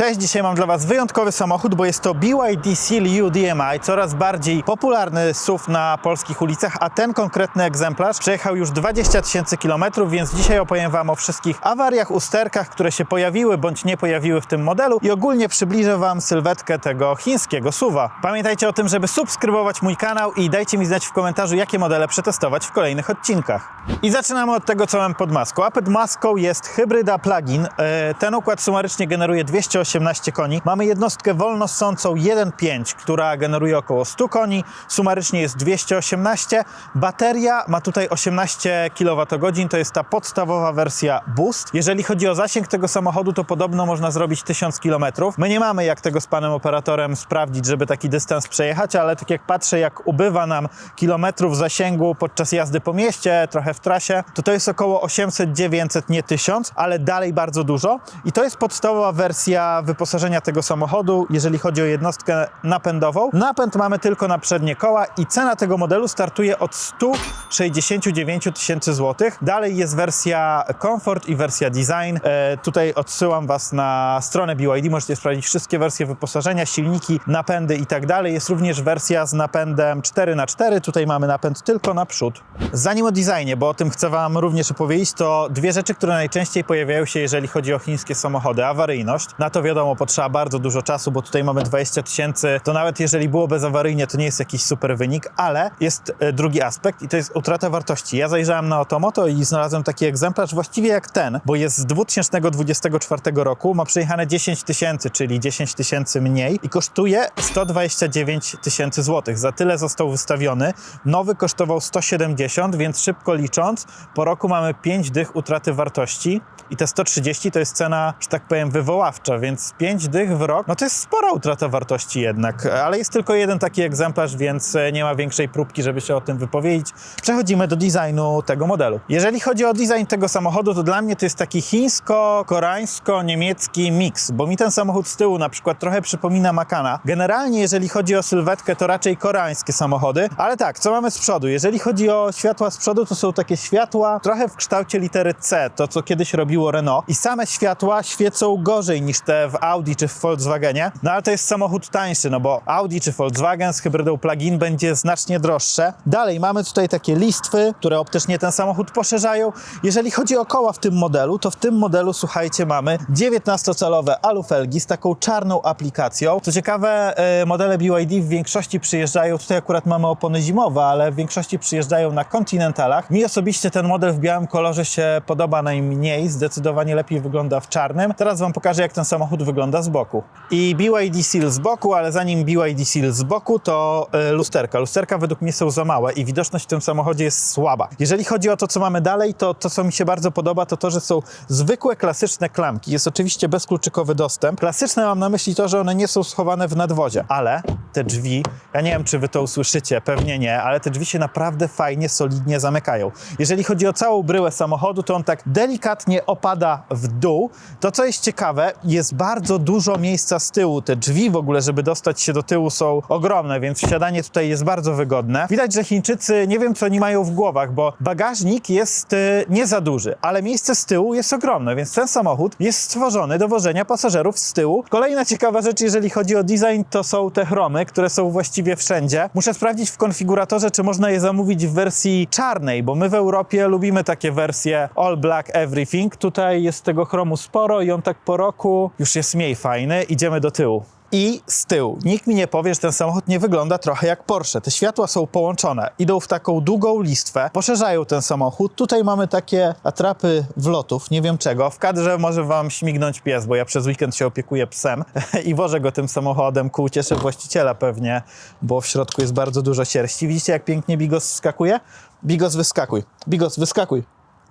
Cześć, dzisiaj mam dla Was wyjątkowy samochód, bo jest to BYD Seal UDMI, coraz bardziej popularny SUV na polskich ulicach, a ten konkretny egzemplarz przejechał już 20 tysięcy kilometrów, więc dzisiaj opowiem Wam o wszystkich awariach, usterkach, które się pojawiły bądź nie pojawiły w tym modelu i ogólnie przybliżę Wam sylwetkę tego chińskiego SUVa. Pamiętajcie o tym, żeby subskrybować mój kanał i dajcie mi znać w komentarzu, jakie modele przetestować w kolejnych odcinkach. I zaczynamy od tego, co mam pod maską. A pod maską jest hybryda plug-in. E, Ten układ sumarycznie generuje 218 koni. Mamy jednostkę wolno ssącą 1.5, która generuje około 100 koni. Sumarycznie jest 218. Bateria ma tutaj 18 kWh, to jest ta podstawowa wersja Boost. Jeżeli chodzi o zasięg tego samochodu, to podobno można zrobić 1000 km. My nie mamy jak tego z panem operatorem sprawdzić, żeby taki dystans przejechać, ale tak jak patrzę, jak ubywa nam kilometrów zasięgu podczas jazdy po mieście, trochę w trasie, to to jest około 800-900, nie 1000, ale dalej bardzo dużo. I to jest podstawowa wersja wyposażenia tego samochodu, jeżeli chodzi o jednostkę napędową. Napęd mamy tylko na przednie koła i cena tego modelu startuje od 169 tysięcy złotych. Dalej jest wersja Comfort i wersja Design. E, tutaj odsyłam Was na stronę BYD, możecie sprawdzić wszystkie wersje wyposażenia, silniki, napędy i tak dalej. Jest również wersja z napędem 4x4, tutaj mamy napęd tylko na przód. Zanim o designie, bo o tym chcę Wam również opowiedzieć, to dwie rzeczy, które najczęściej pojawiają się, jeżeli chodzi o chińskie samochody. Awaryjność. Na to wiadomo, potrzeba bardzo dużo czasu, bo tutaj mamy 20 tysięcy. To nawet jeżeli było bezawaryjnie, to nie jest jakiś super wynik, ale jest e, drugi aspekt i to jest utrata wartości. Ja zajrzałem na Otomoto i znalazłem taki egzemplarz właściwie jak ten, bo jest z 2024 roku, ma przejechane 10 tysięcy, czyli 10 tysięcy mniej i kosztuje 129 tysięcy złotych. Za tyle został wystawiony. Nowy kosztował 170, więc szybko licząc, po roku mamy 5 dych utraty wartości i te 130 to jest cena, że tak powiem, wywoławcza, więc 5 dych w rok, no to jest spora utrata wartości jednak, ale jest tylko jeden taki egzemplarz, więc e, nie ma większej próbki, żeby się o tym wypowiedzieć. Przechodzimy do designu tego modelu. Jeżeli chodzi o design tego samochodu, to dla mnie to jest taki chińsko-koreańsko-niemiecki miks, bo mi ten samochód z tyłu na przykład trochę przypomina Makana. Generalnie, jeżeli chodzi o sylwetkę, to raczej koreańskie samochody, ale tak, co mamy z przodu? Jeżeli chodzi o światła z przodu, to są takie światła trochę w kształcie litery C, to co kiedyś robiło Renault i same światła świecą gorzej niż te w Audi czy w Volkswagenie, no ale to jest samochód tańszy, no bo Audi czy Volkswagen z hybrydą plug-in będzie znacznie droższe. Dalej mamy tutaj takie listwy, które optycznie ten samochód poszerzają. Jeżeli chodzi o koła w tym modelu, to w tym modelu, słuchajcie, mamy 19-calowe alufelgi z taką czarną aplikacją. Co ciekawe, e, modele BYD w większości przyjeżdżają, tutaj akurat mamy opony zimowe, ale w większości przyjeżdżają na Continentalach. Mi osobiście ten model w białym kolorze się podoba najmniej, zdecydowanie lepiej wygląda w czarnym. Teraz Wam pokażę, jak ten samochód wygląda z boku. I BYD Seal z boku, ale zanim BYD Seal z boku, to e, lusterka. Lusterka według mnie są za małe i widoczność w tym samochodzie jest słaba. Jeżeli chodzi o to, co mamy dalej, to to, co mi się bardzo podoba, to to, że są zwykłe, klasyczne klamki. Jest oczywiście bezkluczykowy dostęp. Klasyczne mam na myśli to, że one nie są schowane w nadwozie, ale te drzwi, ja nie wiem, czy wy to usłyszycie, pewnie nie, ale te drzwi się naprawdę fajnie, solidnie zamykają. Jeżeli chodzi o całą bryłę samochodu, to on tak delikatnie opada w dół. To, co jest ciekawe, jest bardzo dużo miejsca z tyłu. Te drzwi w ogóle, żeby dostać się do tyłu są ogromne, więc wsiadanie tutaj jest bardzo wygodne. Widać, że Chińczycy, nie wiem, co oni mają w głowach, bo bagażnik jest y, nie za duży, ale miejsce z tyłu jest ogromne, więc ten samochód jest stworzony do wożenia pasażerów z tyłu. Kolejna ciekawa rzecz, jeżeli chodzi o design, to są te chromy, które są właściwie wszędzie. Muszę sprawdzić w konfiguratorze, czy można je zamówić w wersji czarnej, bo my w Europie lubimy takie wersje all black everything. Tutaj jest tego chromu sporo i on tak po roku już jest mniej fajny. Idziemy do tyłu. I z tyłu. Nikt mi nie powie, że ten samochód nie wygląda trochę jak Porsche. Te światła są połączone, idą w taką długą listwę, poszerzają ten samochód. Tutaj mamy takie atrapy wlotów, nie wiem czego. W kadrze może wam śmignąć pies, bo ja przez weekend się opiekuję psem i wożę go tym samochodem ku uciesze właściciela pewnie, bo w środku jest bardzo dużo sierści. Widzicie, jak pięknie Bigos skakuje? Bigos, wyskakuj. Bigos, wyskakuj.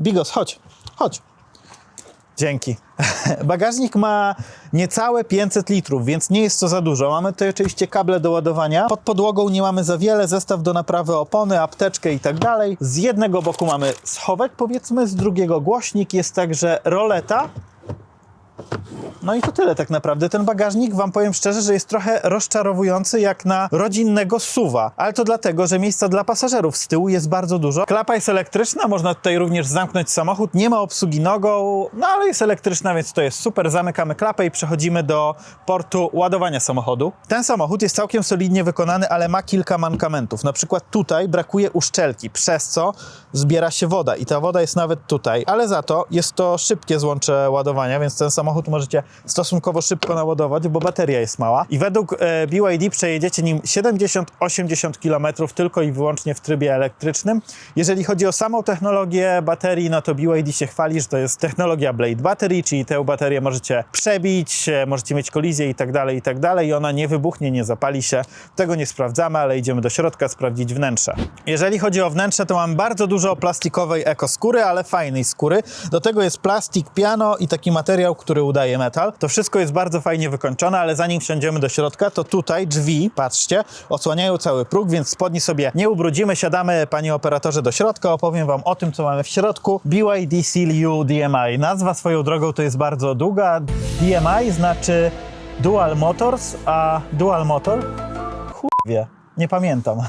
Bigos, chodź, chodź. Dzięki. Bagażnik ma niecałe 500 litrów, więc nie jest to za dużo. Mamy tutaj oczywiście kable do ładowania. Pod podłogą nie mamy za wiele, zestaw do naprawy opony, apteczkę i tak dalej. Z jednego boku mamy schowek, powiedzmy, z drugiego głośnik. Jest także roleta No i to tyle tak naprawdę. Ten bagażnik, wam powiem szczerze, że jest trochę rozczarowujący jak na rodzinnego suwa. Ale to dlatego, że miejsca dla pasażerów z tyłu jest bardzo dużo. Klapa jest elektryczna, można tutaj również zamknąć samochód. Nie ma obsługi nogą, no ale jest elektryczna, więc to jest super. Zamykamy klapę i przechodzimy do portu ładowania samochodu. Ten samochód jest całkiem solidnie wykonany, ale ma kilka mankamentów. Na przykład tutaj brakuje uszczelki, przez co zbiera się woda i ta woda jest nawet tutaj, ale za to jest to szybkie złącze ładowania, więc ten samochód możecie stosunkowo szybko naładować, bo bateria jest mała. I według e, BYD przejedziecie nim 70-80 km tylko i wyłącznie w trybie elektrycznym. Jeżeli chodzi o samą technologię baterii, no to BYD się chwali, że to jest technologia Blade Battery, czyli tę baterię możecie przebić, e, możecie mieć kolizję i tak dalej, i tak dalej i ona nie wybuchnie, nie zapali się. Tego nie sprawdzamy, ale idziemy do środka sprawdzić wnętrze. Jeżeli chodzi o wnętrze, to mam bardzo dużo plastikowej ekoskóry, ale fajnej skóry. Do tego jest plastik, piano i taki materiał, który udaje metal. To wszystko jest bardzo fajnie wykończone, ale zanim wsiądziemy do środka, to tutaj drzwi, patrzcie, odsłaniają cały próg, więc spodni sobie nie ubrudzimy. Siadamy, panie operatorze, do środka. Opowiem wam o tym, co mamy w środku. BYD Seal U DMI. Nazwa swoją drogą to jest bardzo długa. DMI znaczy Dual Motors, a Dual Motor? Chuj wie. Nie pamiętam.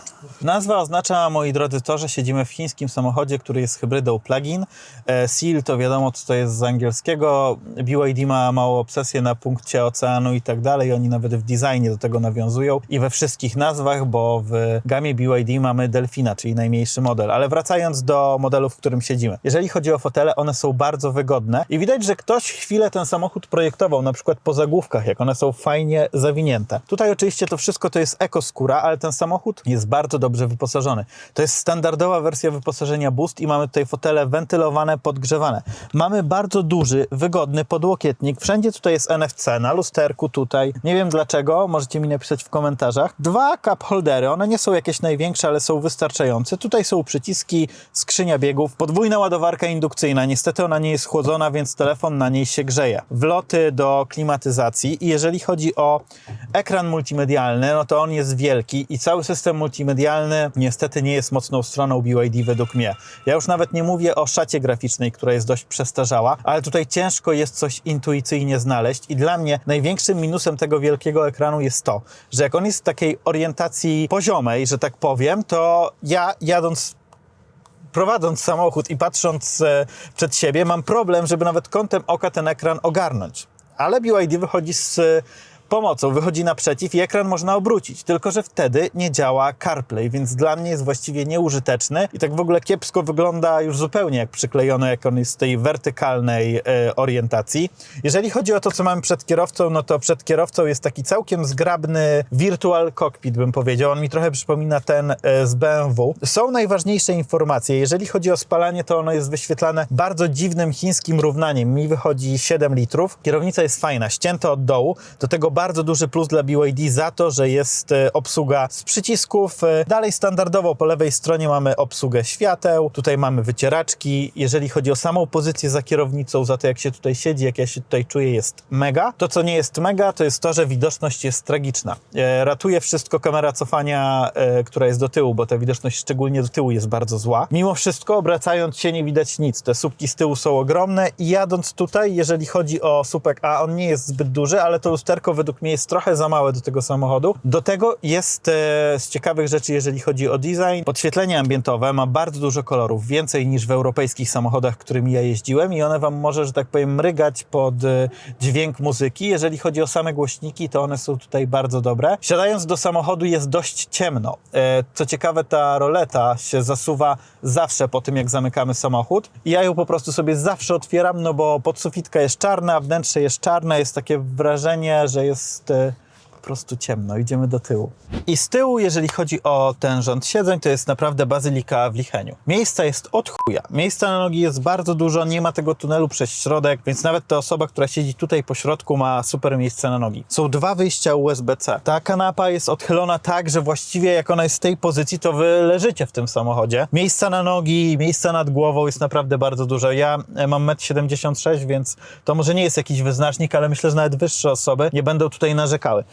Nazwa oznacza, moi drodzy, to, że siedzimy w chińskim samochodzie, który jest hybrydą plug-in. E, Seal to wiadomo, co to jest z angielskiego. BYD ma małą obsesję na punkcie oceanu i tak dalej. Oni nawet w designie do tego nawiązują i we wszystkich nazwach, bo w gamie BYD mamy Delfina, czyli najmniejszy model. Ale wracając do modelu, w którym siedzimy. Jeżeli chodzi o fotele, one są bardzo wygodne i widać, że ktoś chwilę ten samochód projektował, na przykład po zagłówkach, jak one są fajnie zawinięte. Tutaj oczywiście to wszystko to jest ekoskóra, ale ten samochód jest bardzo dobrze wyposażony. To jest standardowa wersja wyposażenia Boost i mamy tutaj fotele wentylowane, podgrzewane. Mamy bardzo duży, wygodny podłokietnik. Wszędzie tutaj jest NFC, na lusterku tutaj. Nie wiem dlaczego, możecie mi napisać w komentarzach. Dwa cup holdery, one nie są jakieś największe, ale są wystarczające. Tutaj są przyciski, skrzynia biegów, podwójna ładowarka indukcyjna. Niestety ona nie jest chłodzona, więc telefon na niej się grzeje. Wloty do klimatyzacji i jeżeli chodzi o ekran multimedialny, no to on jest wielki i cały system multimedialny niestety nie jest mocną stroną BYD według mnie. Ja już nawet nie mówię o szacie graficznej, która jest dość przestarzała, ale tutaj ciężko jest coś intuicyjnie znaleźć i dla mnie największym minusem tego wielkiego ekranu jest to, że jak on jest w takiej orientacji poziomej, że tak powiem, to ja jadąc prowadząc samochód i patrząc e, przed siebie, mam problem, żeby nawet kątem oka ten ekran ogarnąć. Ale BYD wychodzi z pomocą, wychodzi naprzeciw i ekran można obrócić. Tylko, że wtedy nie działa CarPlay, więc dla mnie jest właściwie nieużyteczny i tak w ogóle kiepsko wygląda już zupełnie jak przyklejony, jak on jest z tej wertykalnej e, orientacji. Jeżeli chodzi o to, co mamy przed kierowcą, no to przed kierowcą jest taki całkiem zgrabny virtual cockpit, bym powiedział. On mi trochę przypomina ten e, z BMW. Są najważniejsze informacje. Jeżeli chodzi o spalanie, to ono jest wyświetlane bardzo dziwnym chińskim równaniem. Mi wychodzi 7 litrów. Kierownica jest fajna, ścięta od dołu. Do tego bardzo duży plus dla BYD za to, że jest e, obsługa z przycisków. E, Dalej standardowo po lewej stronie mamy obsługę świateł. Tutaj mamy wycieraczki. Jeżeli chodzi o samą pozycję za kierownicą, za to jak się tutaj siedzi, jak ja się tutaj czuję, jest mega. To, co nie jest mega, to jest to, że widoczność jest tragiczna. E, Ratuje wszystko kamera cofania, która jest do tyłu, bo ta widoczność szczególnie do tyłu jest bardzo zła. Mimo wszystko, obracając się, nie widać nic. Te słupki z tyłu są ogromne i jadąc tutaj, jeżeli chodzi o słupek A, on nie jest zbyt duży, ale to lusterko według mnie jest trochę za małe do tego samochodu. Do tego jest e, z ciekawych rzeczy, jeżeli chodzi o design, podświetlenie ambientowe ma bardzo dużo kolorów, więcej niż w europejskich samochodach, którymi ja jeździłem i one wam może, że tak powiem, mrygać pod e, dźwięk muzyki. Jeżeli chodzi o same głośniki, to one są tutaj bardzo dobre. Siadając do samochodu jest dość ciemno. E, co ciekawe, ta roleta się zasuwa zawsze po tym, jak zamykamy samochód i ja ją po prostu sobie zawsze otwieram, no bo podsufitka jest czarna, wnętrze jest czarne, jest takie wrażenie, że jest e, po prostu ciemno. Idziemy do tyłu. I z tyłu, jeżeli chodzi o ten rząd siedzeń, to jest naprawdę bazylika w Licheniu. Miejsca jest od chuja. Miejsca na nogi jest bardzo dużo, nie ma tego tunelu przez środek, więc nawet ta osoba, która siedzi tutaj po środku ma super miejsce na nogi. Są dwa wyjścia USB-C. Ta kanapa jest odchylona tak, że właściwie jak ona jest z tej pozycji, to wy leżycie w tym samochodzie. Miejsca na nogi, miejsca nad głową jest naprawdę bardzo dużo. Ja e, mam 1,76 m, więc to może nie jest jakiś wyznacznik, ale myślę, że nawet wyższe osoby nie będą tutaj narzekały.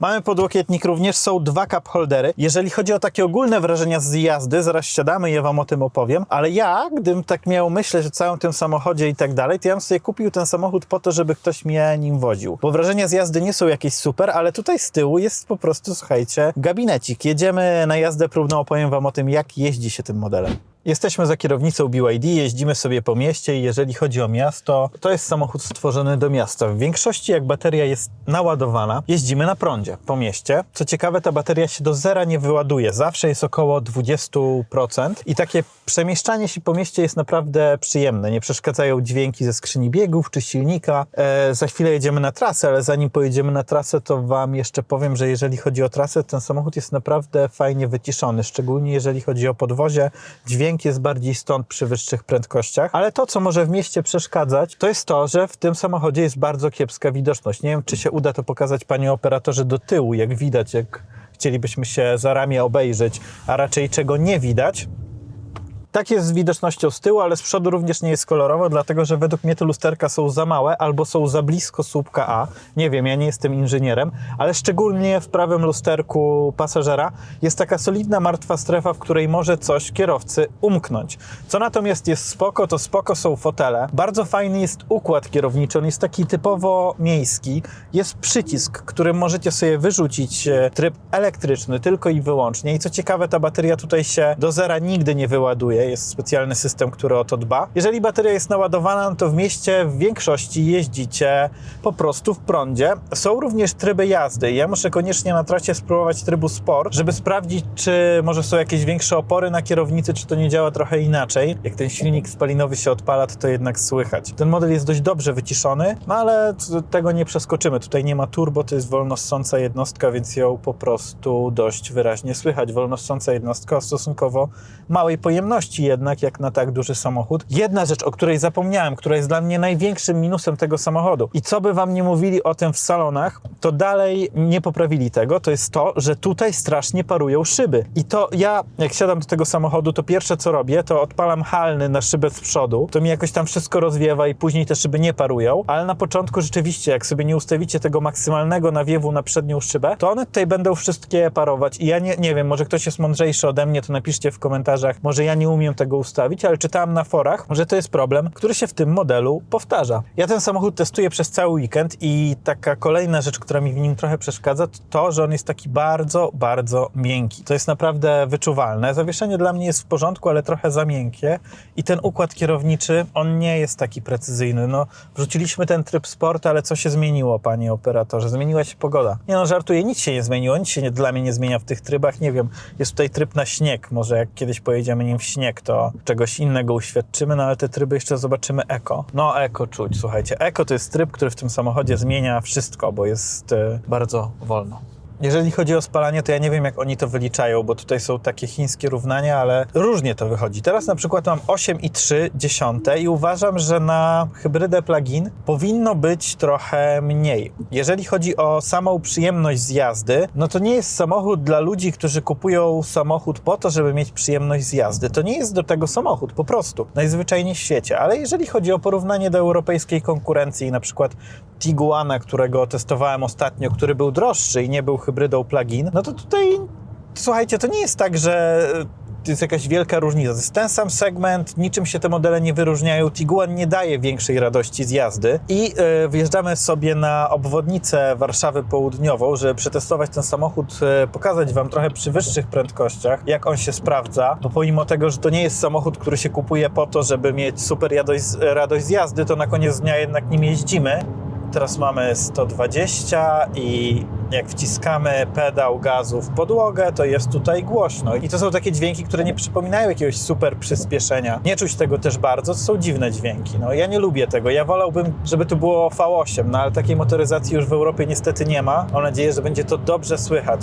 Mamy podłokietnik również, są dwa cup holdery. Jeżeli chodzi o takie ogólne wrażenia z jazdy, zaraz siadamy i ja wam o tym opowiem, ale ja, gdybym tak miał myśleć o całym tym samochodzie i tak dalej, to ja bym sobie kupił ten samochód po to, żeby ktoś mnie nim woził. Bo wrażenia z jazdy nie są jakieś super, ale tutaj z tyłu jest po prostu, słuchajcie, gabinecik. Jedziemy na jazdę próbną, opowiem wam o tym, jak jeździ się tym modelem. Jesteśmy za kierownicą BYD, jeździmy sobie po mieście i jeżeli chodzi o miasto, to jest samochód stworzony do miasta. W większości, jak bateria jest naładowana, jeździmy na prądzie po mieście. Co ciekawe, ta bateria się do zera nie wyładuje. Zawsze jest około 20% i takie przemieszczanie się po mieście jest naprawdę przyjemne. Nie przeszkadzają dźwięki ze skrzyni biegów czy silnika. E, za chwilę jedziemy na trasę, ale zanim pojedziemy na trasę, to wam jeszcze powiem, że jeżeli chodzi o trasę, ten samochód jest naprawdę fajnie wyciszony, szczególnie jeżeli chodzi o podwozie. Dźwięk jest bardziej stąd przy wyższych prędkościach, ale to, co może w mieście przeszkadzać, to jest to, że w tym samochodzie jest bardzo kiepska widoczność. Nie wiem, czy się uda to pokazać panie operatorze do tyłu, jak widać, jak chcielibyśmy się za ramię obejrzeć, a raczej czego nie widać. Tak jest z widocznością z tyłu, ale z przodu również nie jest kolorowo, dlatego że według mnie te lusterka są za małe albo są za blisko słupka A. Nie wiem, ja nie jestem inżynierem, ale szczególnie w prawym lusterku pasażera jest taka solidna martwa strefa, w której może coś kierowcy umknąć. Co natomiast jest spoko, to spoko są fotele. Bardzo fajny jest układ kierowniczy, on jest taki typowo miejski. Jest przycisk, którym możecie sobie wyrzucić e, tryb elektryczny tylko i wyłącznie. I co ciekawe, ta bateria tutaj się do zera nigdy nie wyładuje jest specjalny system, który o to dba. Jeżeli bateria jest naładowana, no to w mieście w większości jeździcie po prostu w prądzie. Są również tryby jazdy. Ja muszę koniecznie na trasie spróbować trybu Sport, żeby sprawdzić, czy może są jakieś większe opory na kierownicy, czy to nie działa trochę inaczej. Jak ten silnik spalinowy się odpala, to to jednak słychać. Ten model jest dość dobrze wyciszony, no ale tego nie przeskoczymy. Tutaj nie ma turbo, to jest wolnossąca jednostka, więc ją po prostu dość wyraźnie słychać. Wolnossąca jednostka o stosunkowo małej pojemności jednak, jak na tak duży samochód. Jedna rzecz, o której zapomniałem, która jest dla mnie największym minusem tego samochodu. I co by wam nie mówili o tym w salonach, to dalej nie poprawili tego, to jest to, że tutaj strasznie parują szyby. I to ja, jak siadam do tego samochodu, to pierwsze co robię, to odpalam halny na szybę z przodu, to mi jakoś tam wszystko rozwiewa i później te szyby nie parują, ale na początku rzeczywiście, jak sobie nie ustawicie tego maksymalnego nawiewu na przednią szybę, to one tutaj będą wszystkie parować. I ja nie, nie wiem, może ktoś jest mądrzejszy ode mnie, to napiszcie w komentarzach, może ja nie umiem tego ustawić, ale czytałem na forach, że to jest problem, który się w tym modelu powtarza. Ja ten samochód testuję przez cały weekend i taka kolejna rzecz, która mi w nim trochę przeszkadza, to to, że on jest taki bardzo, bardzo miękki. To jest naprawdę wyczuwalne. Zawieszenie dla mnie jest w porządku, ale trochę za miękkie i ten układ kierowniczy, on nie jest taki precyzyjny. No, wrzuciliśmy ten tryb sport, ale co się zmieniło, panie operatorze? Zmieniła się pogoda. Nie no, żartuję, nic się nie zmieniło, nic się nie, dla mnie nie zmienia w tych trybach. Nie wiem, jest tutaj tryb na śnieg. Może jak kiedyś pojedziemy nim w śnieg, to czegoś innego uświadczymy, no ale te tryby jeszcze zobaczymy eko. No eko czuć, słuchajcie. Eko to jest tryb, który w tym samochodzie zmienia wszystko, bo jest e, bardzo wolno. Jeżeli chodzi o spalanie, to ja nie wiem, jak oni to wyliczają, bo tutaj są takie chińskie równania, ale różnie to wychodzi. Teraz na przykład mam 8,3 i uważam, że na hybrydę plug-in powinno być trochę mniej. Jeżeli chodzi o samą przyjemność z jazdy, no to nie jest samochód dla ludzi, którzy kupują samochód po to, żeby mieć przyjemność z jazdy. To nie jest do tego samochód, po prostu. Najzwyczajniej w świecie. Ale jeżeli chodzi o porównanie do europejskiej konkurencji, na przykład Tiguana, którego testowałem ostatnio, który był droższy i nie był hybrydą plug-in, no to tutaj słuchajcie, to nie jest tak, że to jest jakaś wielka różnica. To jest ten sam segment, niczym się te modele nie wyróżniają. Tiguan nie daje większej radości z jazdy i e, wjeżdżamy sobie na obwodnicę Warszawy Południową, żeby przetestować ten samochód, e, pokazać wam trochę przy wyższych prędkościach, jak on się sprawdza, bo pomimo tego, że to nie jest samochód, który się kupuje po to, żeby mieć super radość, radość z jazdy, to na koniec dnia jednak nim jeździmy. Teraz mamy 120 i jak wciskamy pedał gazu w podłogę, to jest tutaj głośno. I to są takie dźwięki, które nie przypominają jakiegoś super przyspieszenia. Nie czuć tego też bardzo, to są dziwne dźwięki. No ja nie lubię tego. Ja wolałbym, żeby to było V8, no ale takiej motoryzacji już w Europie niestety nie ma. Mam nadzieję, że będzie to dobrze słychać.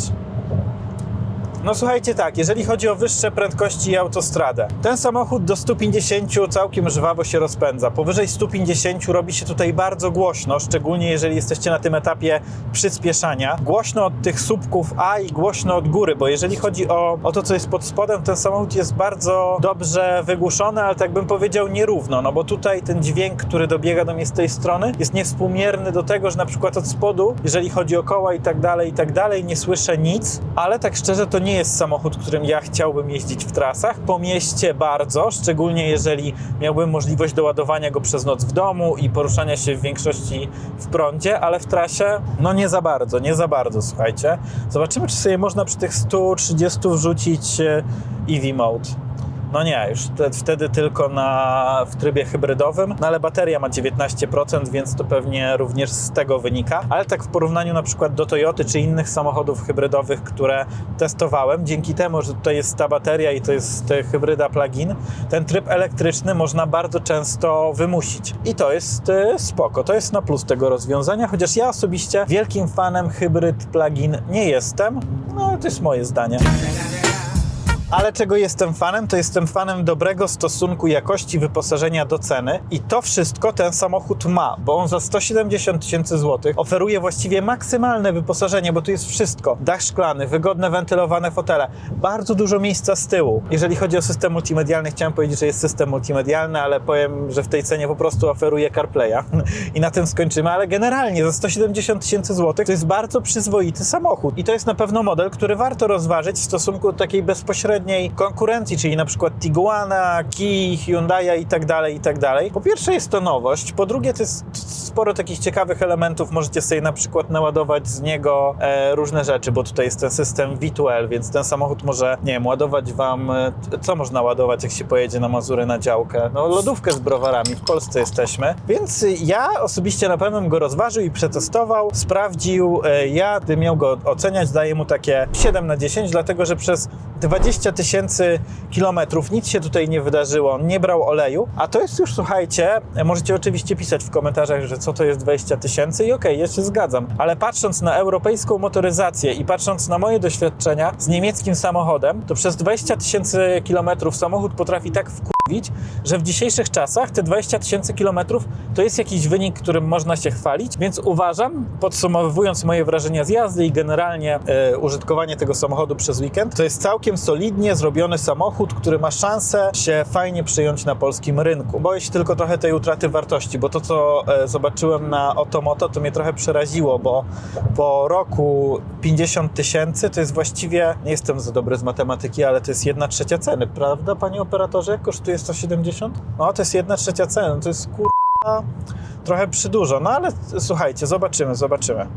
No słuchajcie tak, jeżeli chodzi o wyższe prędkości i autostradę, ten samochód do 150 całkiem żwawo się rozpędza. Powyżej 150 robi się tutaj bardzo głośno, szczególnie jeżeli jesteście na tym etapie przyspieszania. Głośno od tych słupków A i głośno od góry, bo jeżeli chodzi o, o to, co jest pod spodem, ten samochód jest bardzo dobrze wygłuszony, ale tak bym powiedział nierówno, no bo tutaj ten dźwięk, który dobiega do mnie z tej strony, jest niewspółmierny do tego, że na przykład od spodu, jeżeli chodzi o koła i tak dalej, i tak dalej, nie słyszę nic, ale tak szczerze to nie jest samochód, którym ja chciałbym jeździć w trasach. Po mieście bardzo, szczególnie jeżeli miałbym możliwość doładowania go przez noc w domu i poruszania się w większości w prądzie, ale w trasie no nie za bardzo, nie za bardzo, słuchajcie. Zobaczymy, czy sobie można przy tych 130 wrzucić e, EV Mode. No nie, już te, wtedy tylko na, w trybie hybrydowym, no ale bateria ma 19%, więc to pewnie również z tego wynika. Ale tak w porównaniu na przykład do Toyoty czy innych samochodów hybrydowych, które testowałem, dzięki temu, że tutaj jest ta bateria i to jest hybryda plug-in, ten tryb elektryczny można bardzo często wymusić. I to jest e, spoko, to jest na plus tego rozwiązania, chociaż ja osobiście wielkim fanem hybryd plug-in nie jestem, no to jest moje zdanie. Ale czego jestem fanem, to jestem fanem dobrego stosunku jakości wyposażenia do ceny i to wszystko ten samochód ma, bo on za 170 tysięcy złotych oferuje właściwie maksymalne wyposażenie, bo tu jest wszystko. Dach szklany, wygodne wentylowane fotele, bardzo dużo miejsca z tyłu. Jeżeli chodzi o system multimedialny, chciałem powiedzieć, że jest system multimedialny, ale powiem, że w tej cenie po prostu oferuje CarPlaya i na tym skończymy, ale generalnie za 170 tysięcy złotych to jest bardzo przyzwoity samochód i to jest na pewno model, który warto rozważyć w stosunku do takiej bezpośredniej konkurencji, czyli na przykład Tiguana, Kia, Hyundai i tak dalej, i tak dalej. Po pierwsze jest to nowość, po drugie to jest sporo takich ciekawych elementów, możecie sobie na przykład naładować z niego e, różne rzeczy, bo tutaj jest ten system V2L, więc ten samochód może, nie wiem, ładować wam, e, co można ładować, jak się pojedzie na Mazury na działkę? No lodówkę z browarami, w Polsce jesteśmy, więc ja osobiście na pewno bym go rozważył i przetestował, sprawdził, e, ja gdybym miał go oceniać, daję mu takie 7 na 10, dlatego że przez 20 tysięcy kilometrów. Nic się tutaj nie wydarzyło, nie brał oleju, a to jest już, słuchajcie, możecie oczywiście pisać w komentarzach, że co to jest 20 tysięcy i okej, ja się zgadzam, ale patrząc na europejską motoryzację i patrząc na moje doświadczenia z niemieckim samochodem, to przez 20 tysięcy kilometrów samochód potrafi tak wkurwić, że w dzisiejszych czasach te 20 tysięcy kilometrów to jest jakiś wynik, którym można się chwalić, więc uważam, podsumowując moje wrażenia z jazdy i generalnie e, użytkowanie tego samochodu przez weekend, to jest całkiem solidnie zrobiony samochód, który ma szansę się fajnie przyjąć na polskim rynku. Boję się tylko trochę tej utraty wartości, bo to, co e, zobaczyłem na Otomoto, to mnie trochę przeraziło, bo po roku 50 tysięcy to jest właściwie, nie jestem za dobry z matematyki, ale to jest jedna trzecia ceny, prawda, panie operatorze? Jak kosztuje 170? No, to jest jedna trzecia ceny, to jest kur trochę przydużo. No ale słuchajcie, zobaczymy, zobaczymy.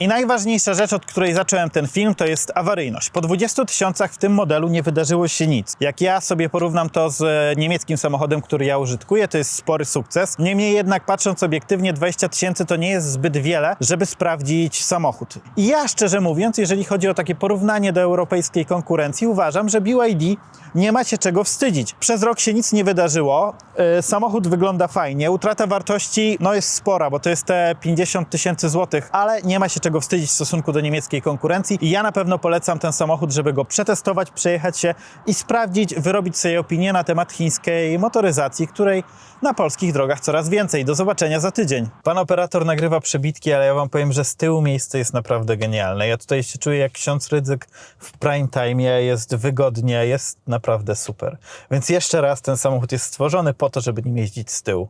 I najważniejsza rzecz, od której zacząłem ten film, to jest awaryjność. Po 20 tysiącach w tym modelu nie wydarzyło się nic. Jak ja sobie porównam to z e, niemieckim samochodem, który ja użytkuję, to jest spory sukces. Niemniej jednak, patrząc obiektywnie, 20 tysięcy to nie jest zbyt wiele, żeby sprawdzić samochód. I ja szczerze mówiąc, jeżeli chodzi o takie porównanie do europejskiej konkurencji, uważam, że BYD nie ma się czego wstydzić. Przez rok się nic nie wydarzyło, yy, samochód wygląda fajnie, utrata wartości no jest spora, bo to jest te 50 tysięcy złotych, ale nie ma się czego wstydzić w stosunku do niemieckiej konkurencji i ja na pewno polecam ten samochód, żeby go przetestować, przejechać się i sprawdzić, wyrobić sobie opinię na temat chińskiej motoryzacji, której na polskich drogach coraz więcej. Do zobaczenia za tydzień. Pan operator nagrywa przebitki, ale ja wam powiem, że z tyłu miejsce jest naprawdę genialne. Ja tutaj się czuję jak ksiądz Rydzyk w prime time, jest wygodnie, jest naprawdę super. Więc jeszcze raz ten samochód jest stworzony po to, żeby nim jeździć z tyłu.